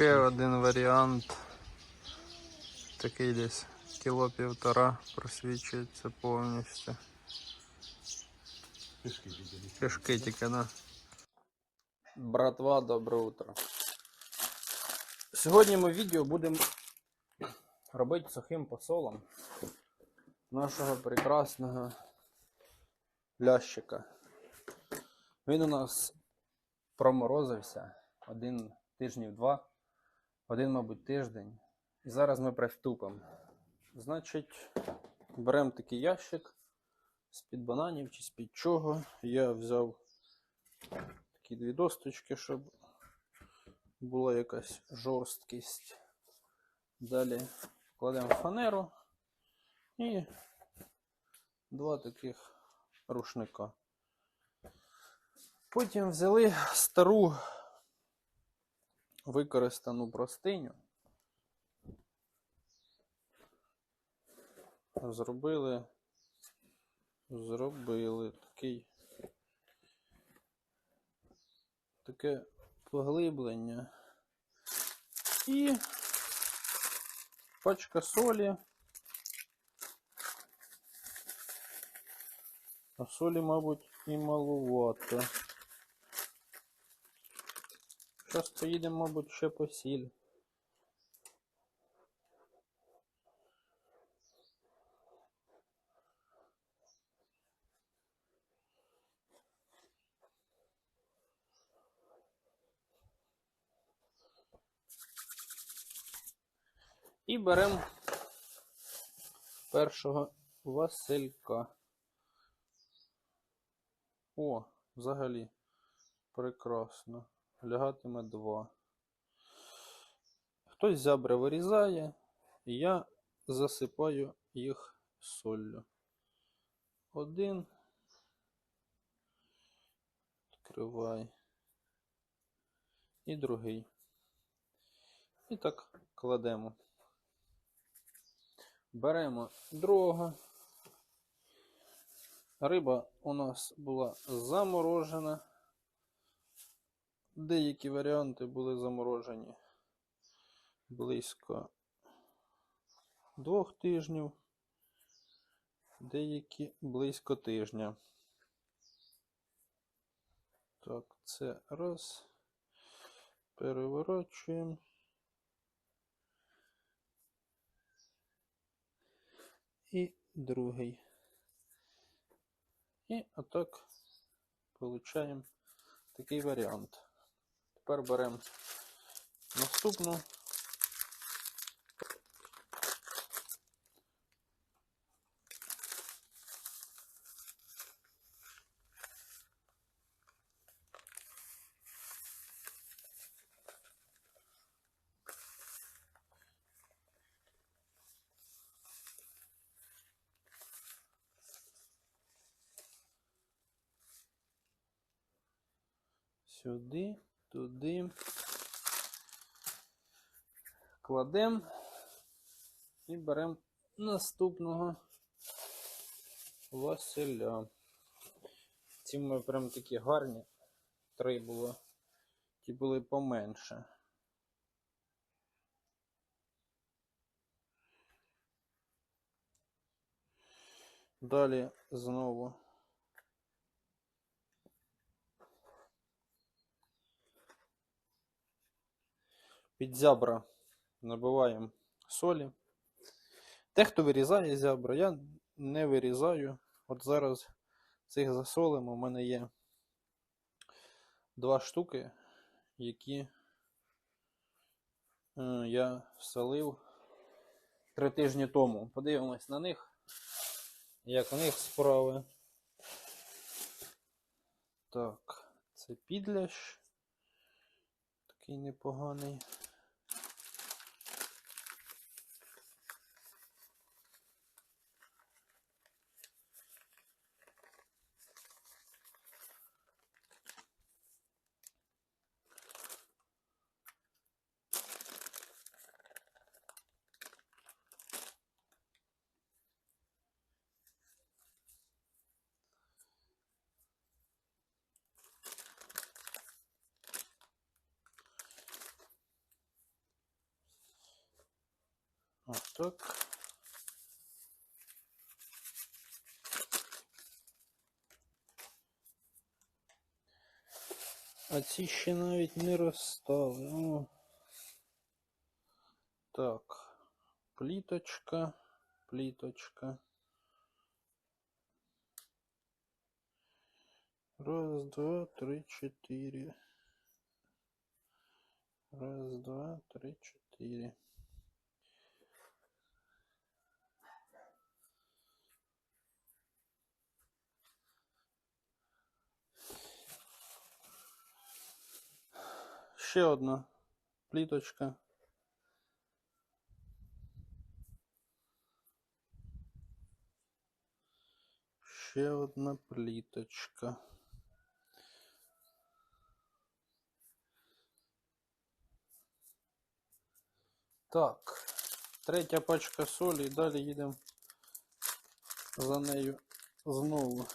Ще один варіант. Такий десь кіло півтора просвічується повністю. Пішки тільки. Да. Братва, добре утро. Сьогодні ми відео будемо робити сухим посолом нашого прекрасного лящика. Він у нас проморозився один тижнів два, один, мабуть, тиждень. І зараз ми привтупимо. Значить, беремо такий ящик з-під бананів чи з-під чого. Я взяв такі дві досточки, щоб була якась жорсткість. Далі кладемо фанеру і два таких рушника. Потім взяли стару використану простиню. Зробили, зробили такий таке поглиблення. І пачка солі. А солі, мабуть, і малувато. Зараз поїдемо, мабуть, ще по сіль. І беремо першого Василька. О, взагалі прекрасно. Лягатиме два. Хтось зябри вирізає, і я засипаю їх соллю. Один. Відкривай. І другий. І так кладемо. Беремо другого. Риба у нас була заморожена. Деякі варіанти були заморожені близько двох тижнів, деякі близько тижня. Так, це раз. Переворачуємо. І другий. І отак получаємо такий варіант. Тепер беремо наступну. Сюди, туди. Кладемо і беремо наступного Василя. Ці ми прям такі гарні. Три було. Ті були поменше. Далі знову. Під зябра набиваємо солі. Те, хто вирізає зябра, я не вирізаю. От зараз цих засолимо. У мене є два штуки, які е, я солив три тижні тому. Подивимось на них, як у них справи. Так, це підлящ. Такий непоганий. так. А ці ще навіть не розстали. О. Так. Пліточка, пліточка. Раз, два, три, четыре. Раз, два, три, четыре. Ще одна пліточка. Ще одна пліточка. Так, третя пачка солі і далі їдемо за нею знову.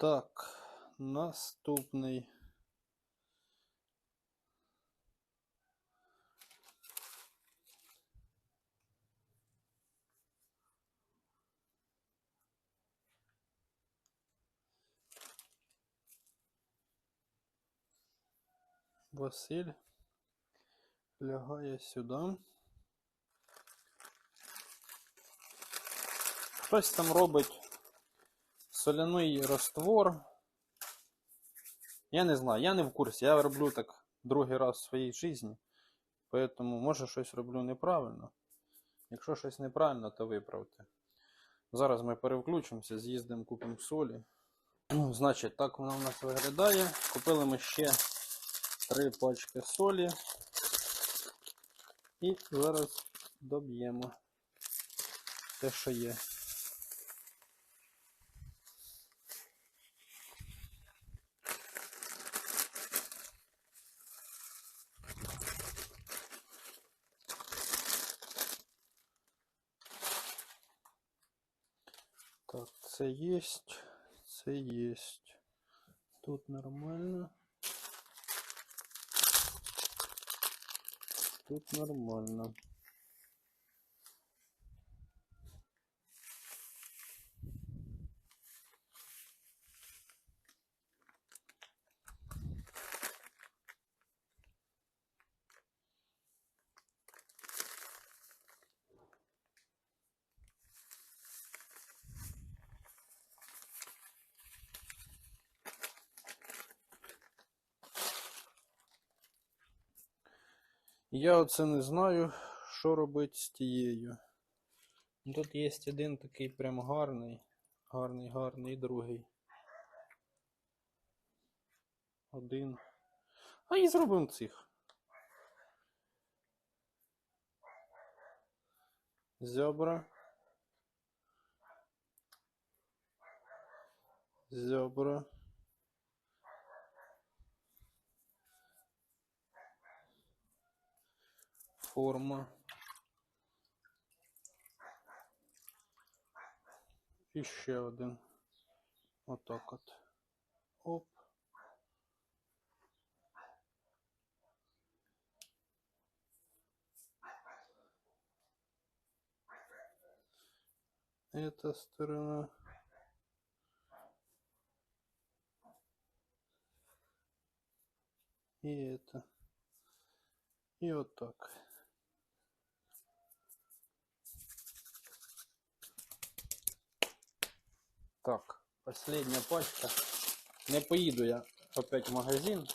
Так, наступний. Василь лягає сюди. Хтось там робить соляний раствор. Я не знаю, я не в курсі. Я роблю так другий раз в своїй житті. Поэтому, може, щось роблю неправильно. Якщо щось неправильно, то виправте. Зараз ми перевключимося, з'їздимо, купимо солі. Значить, так вона у нас виглядає. Купили ми ще три пачки солі. І зараз доб'ємо те, що є. Так, це єсть, це єсть. Тут нормально. Тут нормально. Я оце не знаю, що робити з тією. Ну, Тут є один такий прям гарний, гарний, гарний, другий. Один. А і зробимо цих. Зябра. Зябра. Форма. І ще один. Отак от. Оп. Эта сторона. И это. И вот так. Так, последняя пачка. Не поїду я опять в магазин.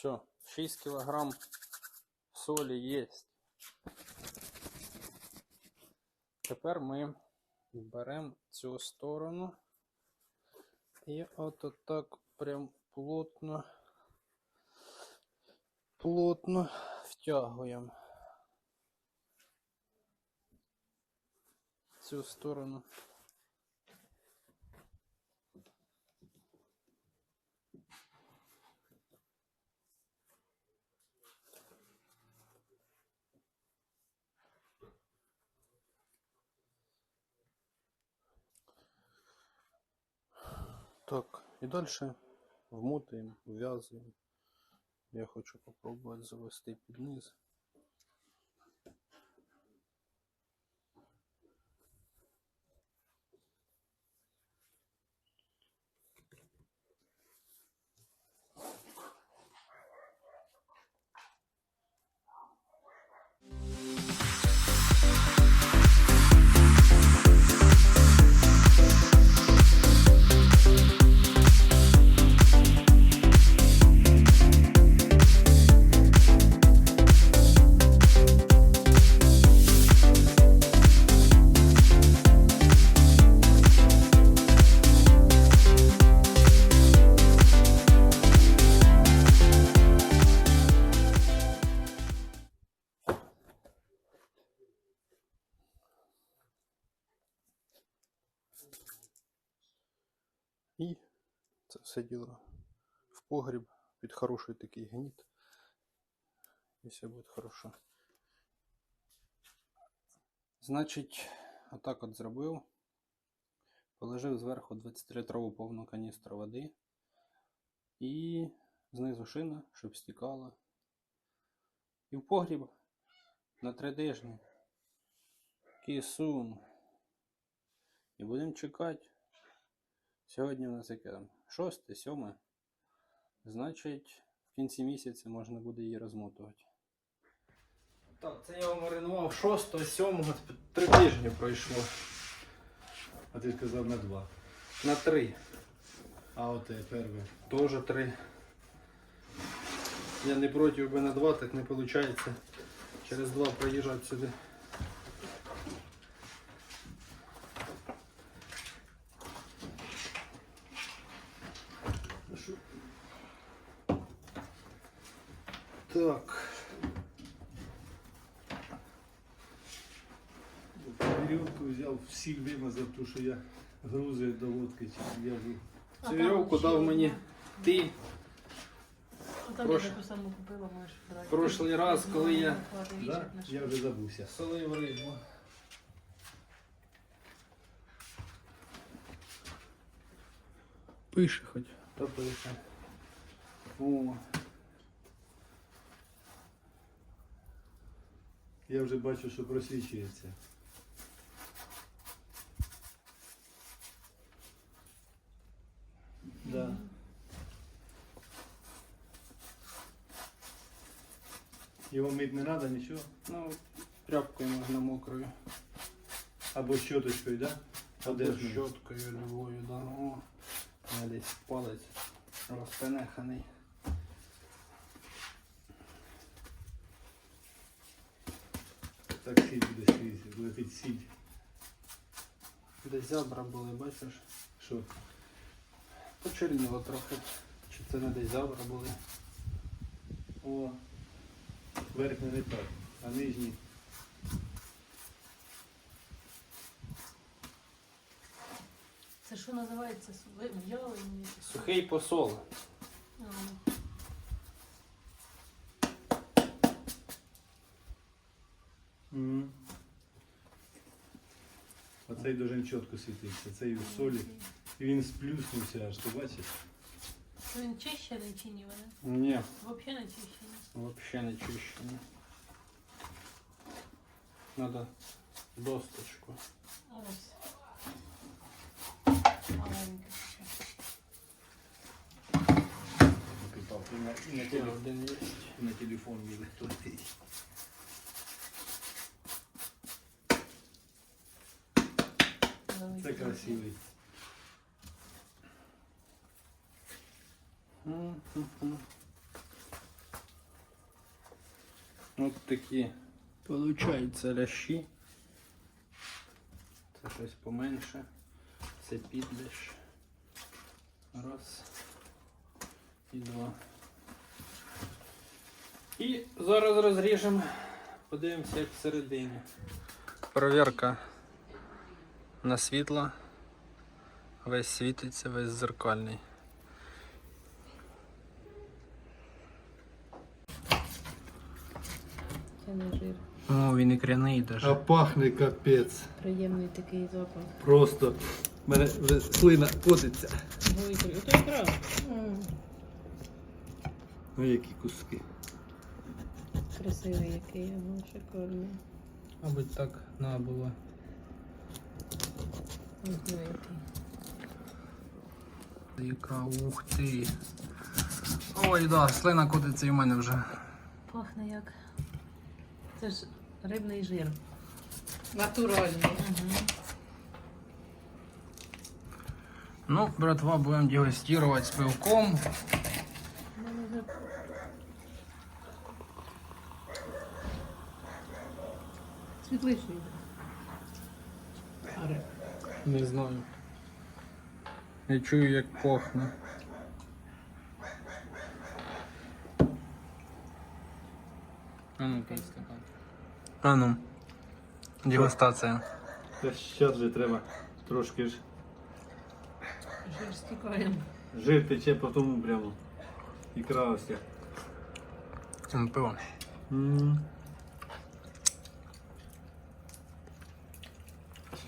Все, 6 килограмм солі є. Тепер ми беремо цю сторону і от так прям плотно, плотно втягуємо цю сторону. Так, і далі вмотуємо, вв'язуємо. Я хочу попробувати завести під низ. Все діло в погріб під хороший такий гніт. І все буде хорошо. Значить, отак от зробив. Положив зверху 20-літрову повну каністру води. І знизу шина, щоб стікала. І в погріб на три тижні. Кисун. І будемо чекати. Сьогодні у нас яке там? Шосте, сьоме. Значить, в кінці місяця можна буде її розмотувати. Так, це я вам маринував 6, 7, три тижні пройшло. А ти сказав на два. На три. А от перше. Тоже три. Я не проти би на два, так не виходить. Через два проїжджати сюди. Так. Вірьовку взяв, всіх вимазав, тому що я грузи до лодки чи в'яжу. Цю вірьовку дав мені ти. Там Прош- я таку саму купила, можеш брати. Прошлий раз, коли я- Да? Я вже забувся. Солив рибу. Пише хоч. Та пише. О, Я вже бачу, що просвічується. Да. Його мити не треба нічого. ну, тряпкою можна мокрою. Або щоточкою, да? Або Одежною. щоткою любою, да. О, десь палець розпенеханий. Так сіль буде скрізь, летить сіль. Десь зябра були, бачиш? Що? Почерніло трохи. Чи це не десь зябра були? О, верхня не так, а нижній. Це що називається? Ви- Сухий посол. Угу. А цей дуже чітко світиться, цей у солі. І він сплюснувся аж, ти бачиш? Він чищений чи ні вони? Ні, Взагалі не чищений. взагалі не чищені. Надо досточку. Ось. Маленький ще. Питав, і на, і на, Ще телефон, один є. і на телефон буде платить. Це красивий. От такі получаються лящі. Це щось поменше. Це підлящ. Раз. І два. І зараз розріжемо. Подивимося, як всередині. Провірка на світло. Весь світиться, весь зеркальний. Це не жир. О, він і кряний А пахне капець. Приємний такий запах. Просто. в мене вже слина котиться. Ото якраз. Ну які куски. Красивий який, ага, шикарний. Мабуть, так треба було. Яка ух ти. Ой, да, слина котиться і в мене вже. Пахне як. Це ж рибний жир. Натуральний. Угу. Ну, братва, будемо дегустувати з пивком. Світличний. Аре. Не знаю. Я чую, як пахне. А ну, пий стакан. А ну. Дегустація. Та зараз же треба трошки ж. Жир стікає. Жир тече по тому прямо. Ікра ось. М, Пиво. М.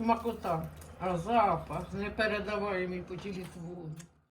Смакота. А запах непередаваємий по телефону.